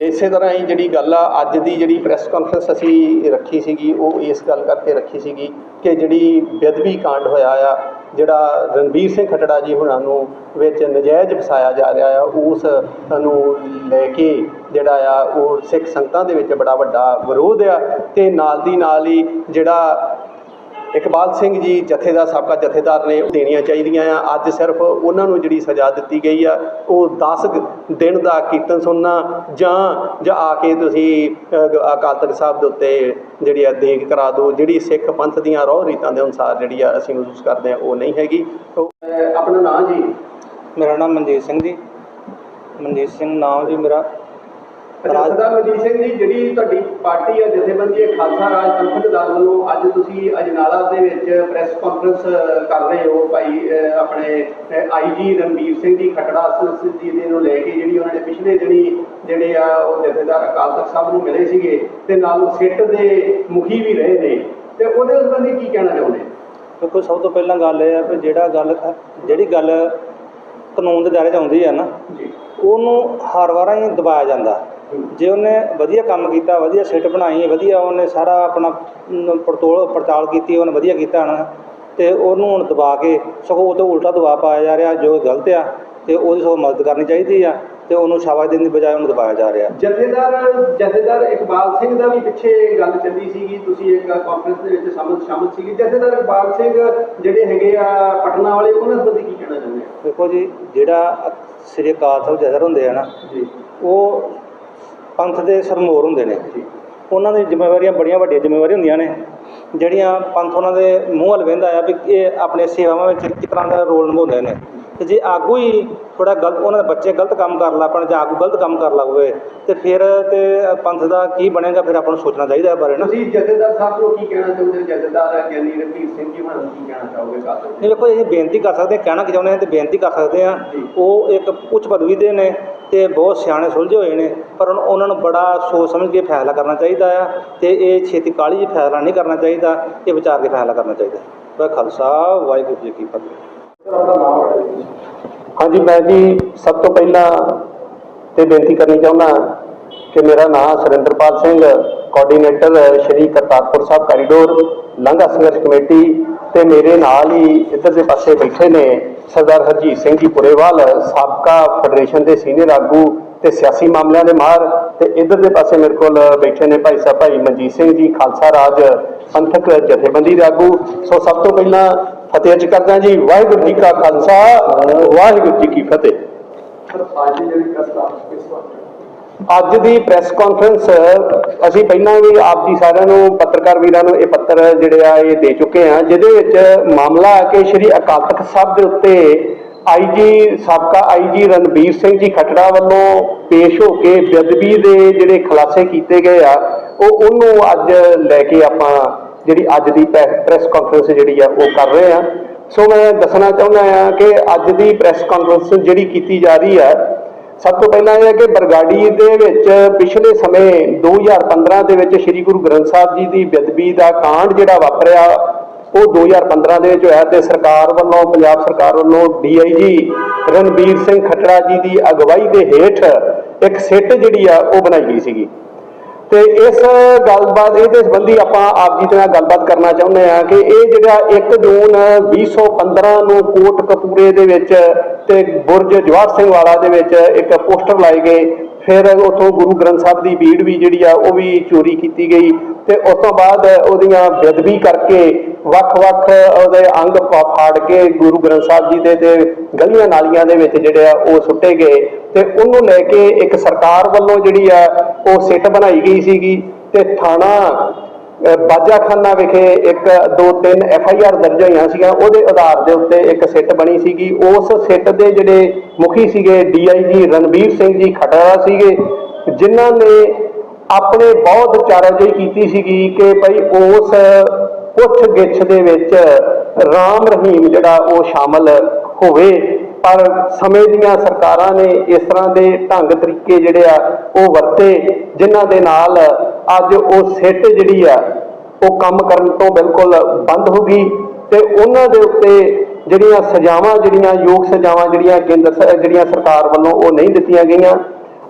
ਇਸੇ ਤਰ੍ਹਾਂ ਹੀ ਜਿਹੜੀ ਗੱਲ ਆ, ਅੱਜ ਦੀ ਜਿਹੜੀ ਪ੍ਰੈਸ ਕਾਨਫਰੰਸ ਅਸੀਂ ਰੱਖੀ ਸੀਗੀ, ਉਹ ਇਸ ਗੱਲ ਕਰਕੇ ਰੱਖੀ ਸੀਗੀ ਕਿ ਜਿਹੜੀ ਬੇਅਦਬੀ ਕਾਂਡ ਹੋਇਆ ਆ, ਜਿਹੜਾ ਰਣਬੀਰ ਸਿੰਘ ਖੱਟੜਾ ਜੀ ਹੁਣਾਂ ਨੂੰ ਵਿੱਚ ਨਜਾਇਜ਼ ਫਸਾਇਆ ਜਾ ਰਿਹਾ ਆ, ਉਸ ਨੂੰ ਲੈ ਕੇ ਜਿਹੜਾ ਆ, ਉਹ ਸਿੱਖ ਸੰਗਤਾਂ ਦੇ ਵਿੱਚ ਬੜਾ ਵੱਡਾ ਵਿਰੋਧ ਆ ਤੇ ਨਾਲ ਦੀ ਨਾਲ ਹੀ ਜਿਹੜਾ ਇਕਬਾਲ ਸਿੰਘ ਜੀ ਜਥੇਦਾਰ ਸਾਬਕਾ ਜਥੇਦਾਰ ਨੇ ਦੇਣੀਆਂ ਚਾਹੀਦੀਆਂ ਆ। ਅੱਜ ਸਿਰਫ ਉਹਨਾਂ ਨੂੰ ਜਿਹੜੀ ਸਜ਼ਾ ਦਿੱਤੀ ਗਈ ਆ ਉਹ 10 ਦਿਨ ਦਾ ਕੀਰਤਨ ਸੁਣਨਾ ਜਾਂ ਜਾਂ ਆ ਕੇ ਤੁਸੀਂ ਅਕਾਲ ਤਖਤ ਸਾਹਿਬ ਦੇ ਉੱਤੇ ਜਿਹੜੀ ਆ ਦੇਖ ਕਰਾ ਦਿਓ ਜਿਹੜੀ ਸਿੱਖ ਪੰਥ ਦੀਆਂ ਰੋਹ ਰੀਤਾਂ ਦੇ ਅਨੁਸਾਰ ਜਿਹੜੀ ਆ ਅਸੀਂ ਮਹਿਸੂਸ ਕਰਦੇ ਆ ਉਹ ਨਹੀਂ ਹੈਗੀ। ਤੋ, ਆਪਣਾ ਨਾਂ ਜੀ। ਮੇਰਾ ਨਾਮ ਮਨਜੀਤ ਸਿੰਘ ਜੀ। ਮਨਜੀਤ ਸਿੰਘ ਨਾਮ ਜੀ ਮੇਰਾ। ਰਾਜ- ਸਰਦਾਰ ਮਨਜੀਤ ਸਿੰਘ ਜੀ ਜਿਹੜੀ ਤੁਹਾਡੀ ਪਾਰਟੀ ਹੈ ਜਥੇਬੰਦੀ ਹੈ ਖਾਲਸਾ ਰਾਜ ਪੰਥਕ ਦਲ ਵੱਲੋਂ ਅੱਜ ਤੁਸੀਂ ਅਜਨਾਲਾ ਦੇ ਵਿੱਚ ਪ੍ਰੈਸ ਕਾਨਫਰੰਸ ਕਰ ਰਹੇ ਹੋ ਭਾਈ ਆਪਣੇ ਆਈਜੀ ਰਣਬੀਰ ਸਿੰਘ ਜੀ ਖਟੜਾ ਜੀ ਦੇ ਨੂੰ ਲੈ ਕੇ ਜਿਹੜੀ ਉਹਨਾਂ ਨੇ ਪਿਛਲੇ ਦਿਨੀ ਜਿਹੜੇ ਆ ਉਹ ਜਥੇਦਾਰ ਅਕਾਲ ਤਖਤ ਸਾਹਿਬ ਨੂੰ ਮਿਲੇ ਸੀਗੇ ਤੇ ਨਾਲ ਉਹ ਸਿੱਟ ਦੇ ਮੁਖੀ ਵੀ ਰਹੇ ਨੇ। ਤੇ ਉਹਦੇ ਸੰਬੰਧੀ ਕੀ ਕਹਿਣਾ ਚਾਹੁੰਦੇ? ਦੇਖੋ ਸਭ ਤੋਂ ਪਹਿਲਾਂ ਗੱਲ ਇਹ ਹੈ ਕਿ ਜਿਹੜਾ ਗੱਲ ਜਿਹੜੀ ਗੱਲ ਕਾਨੂੰਨ ਦੇ ਦਾਇਰੇ 'ਚ ਆਉਂਦੀ ਹੈ ਨਾ ਉਹਨੂੰ ਹਰ ਵਾਰਾਂ ਹੀ ਦਬਾਇਆ ਜਾਂਦਾ। ਜੇ ਉਹਨੇ ਵਧੀਆ ਕੰਮ ਕੀਤਾ ਵਧੀਆ ਸਿੱਟ ਬਣਾਈ ਵਧੀਆ ਉਹਨੇ ਸਾਰਾ ਆਪਣਾ ਪੜਤੋਲ ਪੜਤਾਲ ਕੀਤੀ ਉਹਨੇ ਵਧੀਆ ਕੀਤਾ ਨਾ ਤੇ ਉਹਨੂੰ ਹੁਣ ਦਬਾ ਕੇ ਸਗੋਂ ਉਹ ਤੋਂ ਉਲਟਾ ਦਬਾਅ ਪਾਇਆ ਜਾ ਰਿਹਾ ਜੋ ਗਲਤ ਆ ਤੇ ਉਹਦੀ ਸਗੋਂ ਮਦਦ ਕਰਨੀ ਚਾਹੀਦੀ ਆ ਤੇ ਉਹਨੂੰ ਸ਼ਾਬਾਸ਼ ਦੇਣ ਦੀ ਬਜਾਏ ਉਹਨੂੰ ਦਬਾਇਆ ਜਾ ਰਿਹਾ। ਜਥੇਦਾਰ ਜਥੇਦਾਰ ਇਕਬਾਲ ਸਿੰਘ ਦਾ ਵੀ ਪਿੱਛੇ ਗੱਲ ਚੱਲੀ ਸੀਗੀ ਤੁਸੀਂ ਇੱਕ ਕਾਨਫਰੰਸ ਦੇ ਵਿੱਚ ਸ਼ਾਮਲ ਸ਼ਾਮਲ ਸੀਗੇ। ਜਥੇਦਾਰ ਇਕਬਾਲ ਸਿੰਘ ਜਿਹੜੇ ਹੈਗੇ ਆ ਪਟਨਾ ਵਾਲੇ ਉਹਨਾਂ ਸੰਬੰਧੀ ਕੀ ਕਹਿਣਾ ਚਾਹੁੰਦੇ ਆ? ਦੇਖੋ ਜੀ ਜਿਹੜਾ ਸ੍ਰੀ ਅਕਾਲ ਸਾਹਿਬ ਜਥੇਦਾਰ ਹੁੰਦੇ ਆ ਨਾ ਜੀ। ਉਹ ਪੰਥ ਦੇ ਸਰਮੋਰ ਹੁੰਦੇ ਨੇ। ਉਹਨਾਂ ਦੀ ਜ਼ਿੰਮੇਵਾਰੀਆਂ ਬੜੀਆਂ ਵੱਡੀਆਂ ਜ਼ਿੰਮੇਵਾਰੀਆਂ ਹੁੰਦੀਆਂ ਨੇ। ਜਿਹੜੀਆਂ ਪੰਥ ਉਹਨਾਂ ਦੇ ਮੂੰਹ ਵੱਲ ਵਹਿੰਦਾ ਆ ਵੀ ਇਹ ਆਪਣੇ ਸੇਵਾਵਾਂ ਵਿੱਚ ਕਿਸ ਤਰ੍ਹਾਂ ਦਾ ਰੋਲ ਨਿਭਾਉਂਦੇ ਨੇ। ਤੇ ਜੇ ਆਗੂ ਹੀ ਥੋੜਾ ਗਲਤ ਉਹਨਾਂ ਦੇ ਬੱਚੇ ਗਲਤ ਕੰਮ ਕਰ ਲਾ ਜਾਂ ਆਗੂ ਗਲਤ ਕੰਮ ਕਰ ਲਵੇ ਤੇ ਫਿਰ ਤੇ ਪੰਥ ਦਾ ਕੀ ਬਣੇਗਾ ਫਿਰ ਆਪਾਂ ਨੂੰ ਸੋਚਣਾ ਚਾਹੀਦਾ ਇਹ ਬਾਰੇ ਨਾ। ਤੁਸੀਂ ਜਥੇਦਾਰ ਸਾਹਿਬ ਨੂੰ ਕੀ ਕਹਿਣਾ ਚਾਹੁੰਦੇ ਹੋ ਜਥੇਦਾਰ ਗਿਆਨੀ ਰਣਜੀਤ ਸਿੰਘ ਜੀ ਨੂੰ ਕੀ ਕਹਿਣਾ ਚਾਹੋਗੇ ਨਹੀਂ ਦੇਖੋ ਇਹ ਬੇਨਤੀ ਕਰ ਸਕਦੇ ਹਾਂ ਕਹਿਣਾ ਕਿ ਚਾਹੁੰਦੇ ਹਾਂ ਤੇ ਬੇਨਤੀ ਕਰ ਸਕਦੇ ਹਾਂ। ਜੀ। ਉਹ ਇੱਕ ਉੱਚ ਪਦਵੀ ਦੇ ਨੇ ਤੇ ਬਹੁਤ ਸਿਆਣੇ ਸੁਲਝੇ ਹੋਏ ਨੇ ਪਰ ਉਹਨਾਂ- ਉਹਨਾਂ ਨੂੰ ਬੜਾ ਸੋਚ ਸਮਝ ਕੇ ਫੈਸਲਾ ਕਰਨਾ ਚਾਹੀਦਾ ਆ ਤੇ ਇਹ ਛੇਤੀ ਕਾਲੀ ਜਿਹੀ ਫੈਸਲਾ ਨਹੀਂ ਕਰਨਾ ਚਾਹੀਦਾ ਇਹ ਵਿਚਾਰ ਕੇ ਫੈਸਲਾ ਕਰਨਾ ਚਾਹੀਦਾ। ਵਾਹਿ ਖਾਲਸਾ ਵਾਹਿਗੁਰੂ ਜੀ ਕੀ ਫਤਿਹ। ਹਾਂਜੀ, ਮੈਂ ਜੀ ਸਭ ਤੋਂ ਪਹਿਲਾਂ ਤੇ ਬੇਨਤੀ ਕਰਨੀ ਚਾਹੁੰਦਾ ਕਿ ਮੇਰਾ ਨਾਮ ਸੁਰਿੰਦਰਪਾਲ ਸਿੰਘ ਕੋਆਰਡੀਨੇਟਰ ਸ਼੍ਰੀ ਕਰਤਾਰਪੁਰ ਸਾਹਿਬ ਕੋਰੀਡੋਰ ਲਾਂਘਾ ਸੰਘਰਸ਼ ਕਮੇਟੀ ਤੇ ਮੇਰੇ ਨਾਲ ਹੀ ਇੱਧਰ ਦੇ ਪਾਸੇ ਬੈਠੇ ਨੇ ਸਰਦਾਰ ਹਰਜੀਤ ਸਿੰਘ ਜੀ ਪੁਰੇਵਾਲ, ਸਾਬਕਾ ਫੈਡਰੇਸ਼ਨ ਦੇ ਸੀਨੀਅਰ ਆਗੂ ਤੇ ਸਿਆਸੀ ਮਾਮਲਿਆਂ ਦੇ ਮਾਹਰ ਤੇ ਇੱਧਰ ਦੇ ਪਾਸੇ ਮੇਰੇ ਕੋਲ ਬੈਠੇ ਨੇ ਭਾਈ ਸਾਹਿਬ ਭਾਈ ਮਨਜੀਤ ਸਿੰਘ ਜੀ, ਖਾਲਸਾ ਰਾਜ ਪੰਥਕ ਜਥੇਬੰਦੀ ਦੇ ਆਗੂ। ਸੋ ਸਭ ਤੋਂ ਪਹਿਲਾਂ ਫਤਿਹ ਅਰਜ ਕਰਦਾ ਜੀ ਵਾਹਿਗੁਰੂ ਜੀ ਕਾ ਖਾਲਸਾ ਵਾਹਿਗੁਰੂ ਜੀ ਕੀ ਫਤਿਹ। ਅੱਜ ਦੀ ਪ੍ਰੈਸ ਕਾਨਫਰੰਸ ਅਸੀਂ ਪਹਿਲਾਂ ਵੀ ਆਪ ਜੀ ਸਾਰਿਆਂ ਨੂੰ ਪੱਤਰਕਾਰ ਵੀਰਾਂ ਨੂੰ ਇਹ ਪੱਤਰ ਜਿਹੜੇ ਆ ਇਹ ਦੇ ਚੁੱਕੇ ਆ ਜਿਹਦੇ ਵਿੱਚ ਮਾਮਲਾ ਹੈ ਕਿ ਸ਼੍ਰੀ ਅਕਾਲ ਤਖਤ ਸਾਹਿਬ ਦੇ ਉੱਤੇ ਆਈਜੀ ਸਾਬਕਾ ਆਈਜੀ ਰਣਬੀਰ ਸਿੰਘ ਜੀ ਖੱਟੜਾ ਵੱਲੋਂ ਪੇਸ਼ ਹੋ ਕੇ ਬੇਅਦਬੀ ਦੇ ਜਿਹੜੇ ਖੁਲਾਸੇ ਕੀਤੇ ਗਏ ਆ ਉਹ ਉਹਨੂੰ ਅੱਜ ਲੈ ਕੇ ਆਪਾਂ ਜਿਹੜੀ ਅੱਜ ਦੀ ਪ੍ਰੈਸ ਕਾਨਫਰੰਸ ਜਿਹੜੀ ਆ ਉਹ ਕਰ ਰਹੇ ਆ। ਸੋ ਮੈਂ ਦੱਸਣਾ ਚਾਹੁੰਦਾ ਆ ਕਿ ਅੱਜ ਦੀ ਪ੍ਰੈਸ ਕਾਨਫਰੰਸ ਜਿਹੜੀ ਕੀਤੀ ਜਾ ਰਹੀ ਆ, ਸਭ ਤੋਂ ਪਹਿਲਾਂ ਇਹ ਹੈ ਕਿ ਬਰਗਾੜੀ ਦੇ ਵਿੱਚ ਪਿਛਲੇ ਸਮੇਂ 2015 ਦੇ ਵਿੱਚ ਸ੍ਰੀ ਗੁਰੂ ਗ੍ਰੰਥ ਸਾਹਿਬ ਜੀ ਦੀ ਬੇਅਦਬੀ ਦਾ ਕਾਂਡ ਜਿਹੜਾ ਵਾਪਰਿਆ, ਉਹ 2015 ਦੇ ਵਿੱਚ ਹੋਇਆ ਤੇ ਸਰਕਾਰ ਵੱਲੋਂ, ਪੰਜਾਬ ਸਰਕਾਰ ਵੱਲੋਂ ਡੀਆਈਜੀ ਰਣਬੀਰ ਸਿੰਘ ਖੱਟੜਾ ਜੀ ਦੀ ਅਗਵਾਈ ਦੇ ਹੇਠ ਇੱਕ ਸਿੱਟ ਜਿਹੜੀ ਆ ਉਹ ਬਣਾਈ ਗਈ ਸੀਗੀ। ਤੇ ਇਸ ਗੱਲਬਾਤ ਇਹਦੇ ਸੰਬੰਧੀ ਆਪਾਂ ਆਪ ਜੀ ਦੇ ਨਾਲ ਗੱਲਬਾਤ ਕਰਨਾ ਚਾਹੁੰਦੇ ਆ ਕਿ ਇਹ ਜਿਹੜਾ 1 ਜੂਨ 2015 ਨੂੰ ਕੋਟ ਕਪੂਰੇ ਦੇ ਵਿੱਚ ਤੇ ਬੁਰਜ ਜਵਾਹਰ ਸਿੰਘ ਵਾਲਾ ਦੇ ਵਿੱਚ ਇੱਕ ਪੋਸਟਰ ਲਾਏ ਗਏ। ਫਿਰ ਉਥੋਂ ਗੁਰੂ ਗ੍ਰੰਥ ਸਾਹਿਬ ਦੀ ਬੀੜ ਵੀ ਜਿਹੜੀ ਆ, ਉਹ ਵੀ ਚੋਰੀ ਕੀਤੀ ਗਈ ਤੇ ਉਸ ਤੋਂ ਬਾਅਦ ਉਹਦੀਆਂ ਬੇਅਦਬੀ ਕਰਕੇ ਵੱਖ-ਵੱਖ ਉਹਦੇ ਅੰਗ ਫਾ- ਫਾੜ ਕੇ ਗੁਰੂ ਗ੍ਰੰਥ ਸਾਹਿਬ ਜੀ ਦੇ ਤੇ ਗਲੀਆਂ ਨਾਲੀਆਂ ਦੇ ਵਿੱਚ ਜਿਹੜੇ ਆ, ਉਹ ਸੁੱਟੇ ਗਏ ਤੇ ਉਹਨੂੰ ਲੈ ਕੇ ਇੱਕ ਸਰਕਾਰ ਵੱਲੋਂ ਜਿਹੜੀ ਆ ਉਹ ਸਿੱਟ ਬਣਾਈ ਗਈ ਸੀਗੀ ਤੇ ਥਾਣਾ ਬਾਜਾਖਾਨਾ ਵਿਖੇ ਇੱਕ, ਦੋ, ਤਿੰਨ ਐਫ ਆਈ ਆਰ ਦਰਜ ਹੋਈਆਂ ਸੀਗੀਆਂ। ਉਹਦੇ ਆਧਾਰ ਦੇ ਉੱਤੇ ਇੱਕ ਸਿੱਟ ਬਣੀ ਸੀਗੀ। ਉਸ ਸਿੱਟ ਦੇ ਜਿਹੜੇ ਮੁਖੀ ਸੀਗੇ, ਡੀ ਆਈ ਜੀ ਰਣਬੀਰ ਸਿੰਘ ਜੀ ਖਟੜਾ ਸੀਗੇ, ਜਿਨ੍ਹਾਂ ਨੇ ਆਪਣੇ ਬਹੁਤ ਚਾਰਾਜੋਈ ਕੀਤੀ ਸੀਗੀ ਕਿ ਭਾਈ ਉਸ ਪੁੱਛ ਗਿੱਛ ਦੇ ਵਿੱਚ ਰਾਮ ਰਹੀਮ ਜਿਹੜਾ ਉਹ ਸ਼ਾਮਲ ਹੋਵੇ। ਪਰ ਸਮੇਂ ਦੀਆਂ ਸਰਕਾਰਾਂ ਨੇ ਇਸ ਤਰ੍ਹਾਂ ਦੇ ਢੰਗ ਤਰੀਕੇ ਜਿਹੜੇ ਆ, ਉਹ ਵਰਤੇ, ਜਿਨ੍ਹਾਂ ਦੇ ਨਾਲ ਅੱਜ ਉਹ ਸਿੱਟ ਜਿਹੜੀ ਆ, ਉਹ ਕੰਮ ਕਰਨ ਤੋਂ ਬਿਲਕੁਲ ਬੰਦ ਹੋ ਗਈ ਤੇ ਉਹਨਾਂ ਦੇ ਉੱਤੇ ਜਿਹੜੀਆਂ ਸਜ਼ਾਵਾਂ, ਜਿਹੜੀਆਂ ਯੋਗ ਸਜ਼ਾਵਾਂ ਜਿਹੜੀਆਂ ਕੇਂਦਰ ਜਿਹੜੀਆਂ ਸਰਕਾਰ ਵੱਲੋਂ ਉਹ ਨਹੀਂ ਦਿੱਤੀਆਂ ਗਈਆਂ।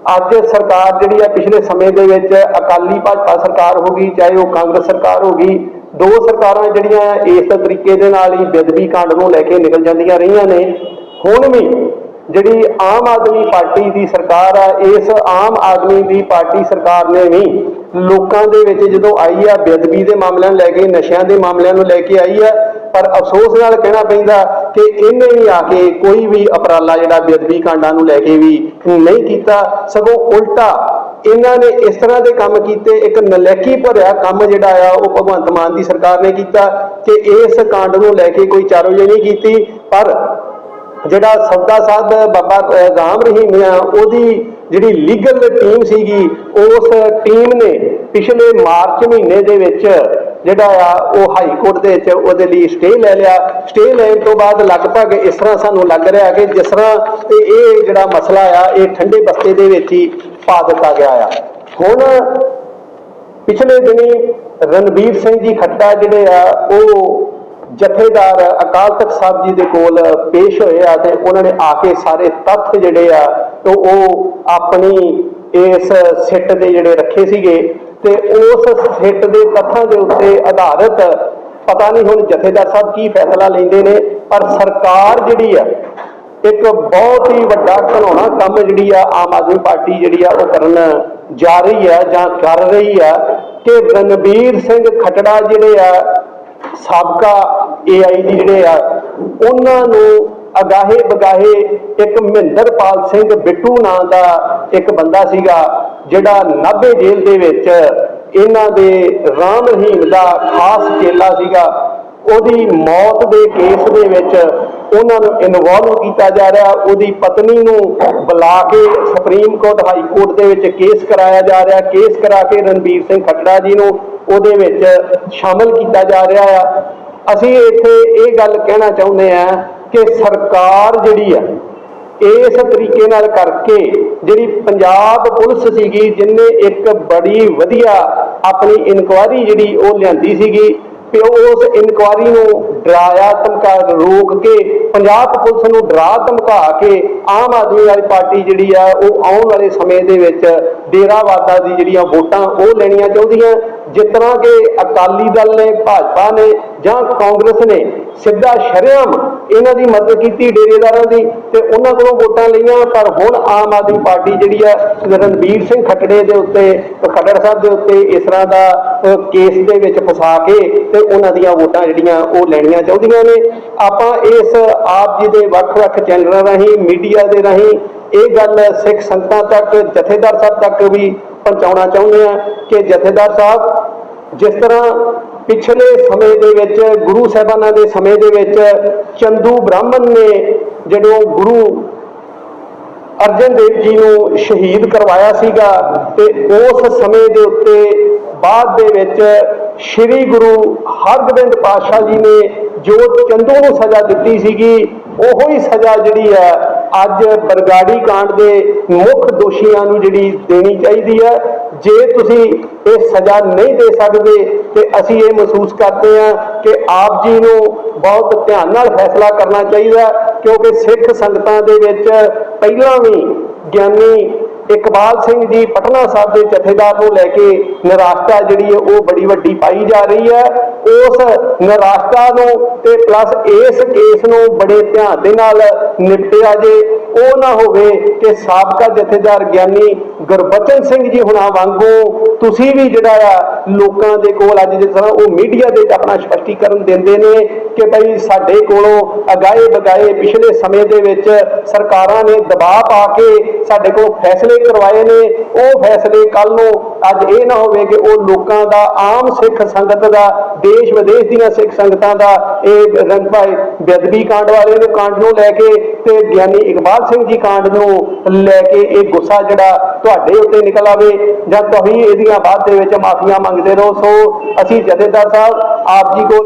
ਅੱਜ ਸਰਕਾਰ ਜਿਹੜੀ ਆ, ਪਿਛਲੇ ਸਮੇਂ ਦੇ ਵਿੱਚ ਅਕਾਲੀ ਭਾਜਪਾ ਸਰਕਾਰ ਹੋ ਗਈ, ਚਾਹੇ ਉਹ ਕਾਂਗਰਸ ਸਰਕਾਰ ਹੋ ਗਈ, ਦੋ ਸਰਕਾਰਾਂ ਜਿਹੜੀਆਂ ਇਸ ਤਰੀਕੇ ਦੇ ਨਾਲ ਹੀ ਬੇਦਬੀ ਕਾਂਡ ਨੂੰ ਲੈ ਕੇ ਨਿਕਲ ਜਾਂਦੀਆਂ ਰਹੀਆਂ ਨੇ। ਹੁਣ ਵੀ ਜਿਹੜੀ ਆਮ ਆਦਮੀ ਪਾਰਟੀ ਦੀ ਸਰਕਾਰ ਆ, ਇਸ ਆਮ ਆਦਮੀ ਦੀ ਪਾਰਟੀ ਸਰਕਾਰ ਨੇ ਵੀ ਲੋਕਾਂ ਦੇ ਵਿੱਚ ਜਦੋਂ ਆਈ ਆ, ਬੇਅਦਬੀ ਦੇ ਮਾਮਲਿਆਂ ਨੂੰ ਲੈ ਕੇ, ਨਸ਼ਿਆਂ ਦੇ ਮਾਮਲਿਆਂ ਨੂੰ ਲੈ ਕੇ ਆਈ ਆ, ਪਰ ਅਫਸੋਸ ਨਾਲ ਕਹਿਣਾ ਪੈਂਦਾ ਕਿ ਇਹਨੇ ਵੀ ਆ ਕੇ ਕੋਈ ਵੀ ਅਪਰਾਲਾ ਜਿਹੜਾ ਬੇਅਦਬੀ ਕਾਂਡਾਂ ਨੂੰ ਲੈ ਕੇ ਵੀ ਨਹੀਂ ਕੀਤਾ। ਸਗੋਂ ਉਲਟਾ ਇਹਨਾਂ ਨੇ ਇਸ ਤਰ੍ਹਾਂ ਦੇ ਕੰਮ ਕੀਤੇ, ਇੱਕ ਨਲੈਕੀ ਭਰਿਆ ਕੰਮ ਜਿਹੜਾ ਆ, ਉਹ ਭਗਵੰਤ ਮਾਨ ਦੀ ਸਰਕਾਰ ਨੇ ਕੀਤਾ ਕਿ ਇਸ ਕਾਂਡ ਨੂੰ ਲੈ ਕੇ ਕੋਈ ਚਾਰੋਜਈ ਨਹੀਂ ਕੀਤੀ। ਪਰ ਜਿਹੜਾ ਸੌਦਾ ਸਾਧ ਬਾਬਾ ਰਾਮ ਰਹੀਮ ਆ, ਉਹਦੀ ਜਿਹੜੀ ਲੀਗਲ ਟੀਮ ਸੀਗੀ, ਉਸ ਟੀਮ ਨੇ ਪਿਛਲੇ ਮਾਰਚ ਮਹੀਨੇ ਦੇ ਵਿੱਚ ਜਿਹੜਾ ਆ, ਉਹ ਹਾਈ ਕੋਰਟ ਦੇ ਵਿੱਚ ਉਹਦੇ ਲਈ ਸਟੇ ਲੈ ਲਿਆ। ਸਟੇ ਲੈਣ ਤੋਂ ਬਾਅਦ ਲਗਭਗ ਇਸ ਤਰ੍ਹਾਂ ਸਾਨੂੰ ਲੱਗ ਰਿਹਾ ਕਿ ਜਿਸ ਤਰ੍ਹਾਂ ਤੇ ਇਹ ਜਿਹੜਾ ਮਸਲਾ ਆ, ਇਹ ਠੰਡੇ ਬਸਤੇ ਦੇ ਵਿੱਚ ਹੀ ਪਾ ਦਿੱਤਾ ਗਿਆ ਆ। ਹੁਣ ਪਿਛਲੇ ਦਿਨੀ ਰਣਬੀਰ ਸਿੰਘ ਜੀ ਖੱਟਾ ਜਿਹੜੇ ਆ, ਉਹ ਜਥੇਦਾਰ ਅਕਾਲ ਤਖਤ ਸਾਹਿਬ ਜੀ ਦੇ ਕੋਲ ਪੇਸ਼ ਹੋਏ ਆ ਤੇ ਉਹਨਾਂ ਨੇ ਆ ਕੇ ਸਾਰੇ ਤੱਥ ਜਿਹੜੇ ਆ ਉਹ ਆਪਣੀ ਇਸ ਸਿੱਟ ਦੇ ਜਿਹੜੇ ਰੱਖੇ ਸੀਗੇ ਤੇ ਉਸ ਸਿੱਟ ਦੇ ਤੱਥਾਂ ਦੇ ਉੱਤੇ ਆਧਾਰਿਤ ਪਤਾ ਨਹੀਂ ਹੁਣ ਜਥੇਦਾਰ ਸਾਹਿਬ ਕੀ ਫੈਸਲਾ ਲੈਂਦੇ ਨੇ, ਪਰ ਸਰਕਾਰ ਜਿਹੜੀ ਆ, ਇੱਕ ਬਹੁਤ ਹੀ ਵੱਡਾ ਘਿਨਾਉਣਾ ਕੰਮ ਜਿਹੜੀ ਆ ਆਮ ਆਦਮੀ ਪਾਰਟੀ ਜਿਹੜੀ ਆ ਉਹ ਕਰਨ ਜਾ ਰਹੀ ਆ ਜਾਂ ਕਰ ਰਹੀ ਆ ਕਿ ਰਣਬੀਰ ਸਿੰਘ ਖਟੜਾ ਜਿਹੜੇ ਆ ਸਾਬਕਾ ਏਆਈਜੀ ਜਿਹੜੇ ਆ, ਉਹਨਾਂ ਨੂੰ ਅਗਾਹੇ ਬਗਾਹੇ ਇੱਕ ਮਹਿੰਦਰਪਾਲ ਸਿੰਘ ਬਿੱਟੂ ਨਾਂ ਦਾ ਇੱਕ ਬੰਦਾ ਸੀਗਾ, ਜਿਹੜਾ ਨਾਭੇ ਜੇਲ੍ਹ ਦੇ ਵਿੱਚ ਇਹਨਾਂ ਦੇ ਰਾਮ ਰਹੀਮ ਦਾ ਖਾਸ ਚੇਲਾ ਸੀਗਾ। ਉਹਦੀ ਮੌਤ ਦੇ ਕੇਸ ਦੇ ਵਿੱਚ ਉਹਨਾਂ ਨੂੰ ਇਨਵੋਲਵ ਕੀਤਾ ਜਾ ਰਿਹਾ, ਉਹਦੀ ਪਤਨੀ ਨੂੰ ਬੁਲਾ ਕੇ ਸੁਪਰੀਮ ਕੋਰਟ ਹਾਈ ਕੋਰਟ ਦੇ ਵਿੱਚ ਕੇਸ ਕਰਾਇਆ ਜਾ ਰਿਹਾ ਕੇਸ ਕਰਾ ਕੇ ਰਣਬੀਰ ਸਿੰਘ ਖੱਟੜਾ ਜੀ ਨੂੰ ਉਹਦੇ ਵਿੱਚ ਸ਼ਾਮਲ ਕੀਤਾ ਜਾ ਰਿਹਾ ਆ। ਅਸੀਂ ਇੱਥੇ ਇਹ ਗੱਲ ਕਹਿਣਾ ਚਾਹੁੰਦੇ ਆ ਕਿ ਸਰਕਾਰ ਜਿਹੜੀ ਆ, ਇਸ ਤਰੀਕੇ ਨਾਲ ਕਰਕੇ ਜਿਹੜੀ ਪੰਜਾਬ ਪੁਲਿਸ ਸੀਗੀ, ਜਿਨੇ ਇੱਕ ਬੜੀ ਵਧੀਆ ਆਪਣੀ ਇਨਕੁਆਇਰੀ ਜਿਹੜੀ ਉਹ ਲਿਆਂਦੀ ਸੀਗੀ ਤੇ ਉਸ ਇਨਕੁਆਇਰੀ ਨੂੰ ਡਰਾਇਆ, ਧਮਕਾ ਰੋਕ ਕੇ, ਪੰਜਾਬ ਪੁਲਿਸ ਨੂੰ ਡਰਾ ਧਮਕਾ ਕੇ ਆਮ ਆਦਮੀ ਵਾਲੀ ਪਾਰਟੀ ਜਿਹੜੀ ਆ, ਉਹ ਆਉਣ ਵਾਲੇ ਸਮੇਂ ਦੇ ਵਿੱਚ ਡੇਰਾਵਾਦਾ ਦੀ ਜਿਹੜੀਆਂ ਵੋਟਾਂ ਉਹ ਲੈਣੀਆਂ ਚਾਹੁੰਦੀਆਂ। ਜਿਸ ਤਰ੍ਹਾਂ ਕਿ ਅਕਾਲੀ ਦਲ ਨੇ, ਭਾਜਪਾ ਨੇ ਜਾਂ ਕਾਂਗਰਸ ਨੇ ਸਿੱਧਾ ਸ਼ਰੇਆਮ ਇਹਨਾਂ ਦੀ ਮਦਦ ਕੀਤੀ ਡੇਰੇਦਾਰਾਂ ਦੀ ਤੇ ਉਹਨਾਂ ਕੋਲੋਂ ਵੋਟਾਂ ਲਈਆਂ, ਪਰ ਹੁਣ ਆਮ ਆਦਮੀ ਪਾਰਟੀ ਜਿਹੜੀ ਆ, ਰਣਬੀਰ ਸਿੰਘ ਖੱਟੜੇ ਦੇ ਉੱਤੇ, ਖੱਟੜ ਸਾਹਿਬ ਦੇ ਉੱਤੇ ਇਸ ਤਰ੍ਹਾਂ ਦਾ ਕੇਸ ਦੇ ਵਿੱਚ ਫਸਾ ਕੇ ਤੇ ਉਹਨਾਂ ਦੀਆਂ ਵੋਟਾਂ ਜਿਹੜੀਆਂ ਉਹ ਲੈਣੀਆਂ ਚਾਹੁੰਦੀਆਂ ਨੇ। ਆਪਾਂ ਇਸ ਆਪ ਜੀ ਦੇ ਵੱਖ-ਵੱਖ ਚੈਨਲਾਂ ਰਾਹੀਂ, ਮੀਡੀਆ ਦੇ ਰਾਹੀਂ ਇਹ ਗੱਲ ਸਿੱਖ ਸੰਗਤਾਂ ਤੱਕ, ਜਥੇਦਾਰ ਸਾਹਿਬ ਤੱਕ ਵੀ ਪਹੁੰਚਾਉਣਾ ਚਾਹੁੰਦੇ ਆ ਕਿ ਜਥੇਦਾਰ ਸਾਹਿਬ, ਜਿਸ ਤਰ੍ਹਾਂ ਪਿਛਲੇ ਸਮੇਂ ਦੇ ਵਿੱਚ, ਗੁਰੂ ਸਾਹਿਬਾਨਾਂ ਦੇ ਸਮੇਂ ਦੇ ਵਿੱਚ ਚੰਦੂ ਬ੍ਰਾਹਮਣ ਨੇ ਜਦੋਂ ਗੁਰੂ ਅਰਜਨ ਦੇਵ ਜੀ ਨੂੰ ਸ਼ਹੀਦ ਕਰਵਾਇਆ ਸੀਗਾ ਤੇ ਉਸ ਸਮੇਂ ਦੇ ਉੱਤੇ ਬਾਅਦ ਦੇ ਵਿੱਚ ਸ੍ਰੀ ਗੁਰੂ ਹਰਗੋਬਿੰਦ ਪਾਤਸ਼ਾਹ ਜੀ ਨੇ ਜੋ ਚੰਦੂ ਨੂੰ ਸਜ਼ਾ ਦਿੱਤੀ ਸੀਗੀ, ਉਹੋ ਹੀ ਸਜ਼ਾ ਜਿਹੜੀ ਹੈ ਅੱਜ ਬਰਗਾੜੀ ਕਾਂਡ ਦੇ ਮੁੱਖ ਦੋਸ਼ੀਆਂ ਨੂੰ ਜਿਹੜੀ ਦੇਣੀ ਚਾਹੀਦੀ ਹੈ। ਜੇ ਤੁਸੀਂ ਇਹ ਸਜ਼ਾ ਨਹੀਂ ਦੇ ਸਕਦੇ ਤੇ ਅਸੀਂ ਇਹ ਮਹਿਸੂਸ ਕਰਦੇ ਹਾਂ ਕਿ ਆਪ ਜੀ ਨੂੰ ਬਹੁਤ ਧਿਆਨ ਨਾਲ ਫੈਸਲਾ ਕਰਨਾ ਚਾਹੀਦਾ, ਕਿਉਂਕਿ ਸਿੱਖ ਸੰਗਤਾਂ ਦੇ ਵਿੱਚ ਪਹਿਲਾਂ ਵੀ ਗਿਆਨੀ ਇਕਬਾਲ ਸਿੰਘ ਜੀ ਪਟਨਾ ਸਾਹਿਬ ਦੇ ਜਥੇਦਾਰ ਨੂੰ ਲੈ ਕੇ ਨਿਰਾਸ਼ਤਾ ਜਿਹੜੀ ਹੈ ਉਹ ਬੜੀ ਵੱਡੀ ਪਾਈ ਜਾ ਰਹੀ ਹੈ। ਉਸ ਨਿਰਾਸ਼ਤਾ ਨੂੰ ਤੇ ਪਲੱਸ ਇਸ ਕੇਸ ਨੂੰ ਬੜੇ ਧਿਆਨ ਦੇ ਨਾਲ ਨਿਪਟਿਆ ਜੇ, ਉਹ ਨਾ ਹੋਵੇ ਕਿ ਸਾਬਕਾ ਜਥੇਦਾਰ ਗਿਆਨੀ ਗੁਰਬਚਨ ਸਿੰਘ ਜੀ ਹੁਣਾਂ ਵਾਂਗੂ ਤੁਸੀਂ ਵੀ ਜਿਹੜਾ ਆ ਲੋਕਾਂ ਦੇ ਕੋਲ ਅੱਜ ਜਿਸ ਤਰ੍ਹਾਂ ਉਹ ਮੀਡੀਆ ਦੇ ਆਪਣਾ ਸਪਸ਼ਟੀਕਰਨ ਦਿੰਦੇ ਨੇ ਕਿ ਭਈ ਸਾਡੇ ਕੋਲੋਂ ਅਗਾਏ ਬਗਾਏ ਪਿਛਲੇ ਸਮੇਂ ਦੇ ਵਿੱਚ ਸਰਕਾਰਾਂ ਨੇ ਦਬਾਅ ਪਾ ਕੇ ਸਾਡੇ ਕੋਲ ਫੈਸਲੇ ਕਰਵਾਏ ਨੇ। ਉਹ ਫੈਸਲੇ ਕੱਲ ਨੂੰ ਅੱਜ ਇਹ ਨਾ ਹੋਵੇ ਕਿ ਉਹ ਲੋਕਾਂ ਦਾ ਆਮ ਸਿੱਖ ਸੰਗਤ ਦਾ ਦੇਸ਼ ਵਿਦੇਸ਼ ਦੀਆਂ ਸਿੱਖ ਸੰਗਤਾਂ ਦਾ ਇਹ ਰੰਗ ਭਾਈ ਬੇਅਦਬੀ ਕਾਂਡ ਵਾਲੇ ਨੂੰ ਕਾਂਡ ਨੂੰ ਲੈ ਕੇ ਤੇ ਗਿਆਨੀ ਇਕਬਾਲ ਸਿੰਘ ਜੀ ਕਾਂਡ ਨੂੰ ਲੈ ਕੇ ਇਹ ਗੁੱਸਾ ਜਿਹੜਾ ਤੁਹਾਡੇ ਉੱਤੇ ਨਿਕਲ ਆਵੇ ਜਾਂ ਤੁਸੀਂ ਇਹਦੀਆਂ ਬਾਅਦ ਦੇ ਵਿੱਚ ਮਾਫੀਆਂ ਮੰਗਦੇ ਰਹੋ। ਸੋ ਅਸੀਂ ਜਥੇਦਾਰ ਸਾਹਿਬ, ਆਪ ਜੀ ਕੋਲ